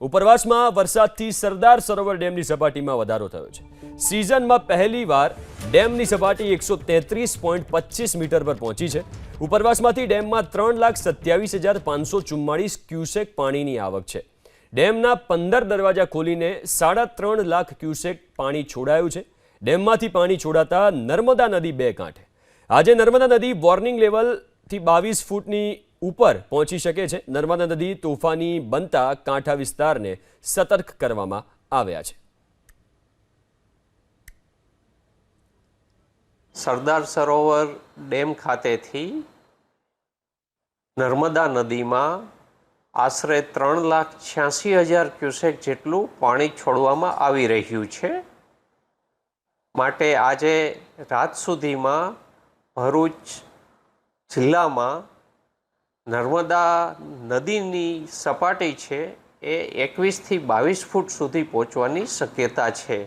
ઉપરવાસમાં વરસાદથી સરદાર સરોવર ડેમની સપાટીમાં વધારો થયો છે. સિઝનમાં પહેલીવાર ડેમની સપાટી એકસો તેત્રીસ પોઈન્ટ પચીસ મીટર પર પહોંચી છે. ઉપરવાસમાંથી ડેમમાં ત્રણ લાખ સત્યાવીસ હજાર પાંચસો ચુમ્માળીસ ક્યુસેક પાણીની આવક છે. ડેમના પંદર દરવાજા ખોલીને સાડા ત્રણ લાખ ક્યુસેક પાણી છોડાયું છે. ડેમમાંથી પાણી છોડાતા નર્મદા નદી બે કાંઠે. આજે નર્મદા નદી વોર્નિંગ લેવલથી બાવીસ ફૂટની ઉપર પહોંચી શકે છે. નર્મદા નદી તોફાની બનતા કાંઠા વિસ્તારને સતર્ક કરવામાં આવ્યા છે. સરદાર સરોવર ડેમ ખાતેથી નર્મદા નદીમાં આશરે ત્રણ લાખ છ્યાસી હજાર ક્યુસેક જેટલું પાણી છોડવામાં આવી રહ્યું છે. માટે આજે રાત સુધીમાં ભરૂચ જિલ્લામાં નર્મદા નદીની સપાટી છે એ એકવીસથી બાવીસ ફૂટ સુધી પહોંચવાની શક્યતા છે.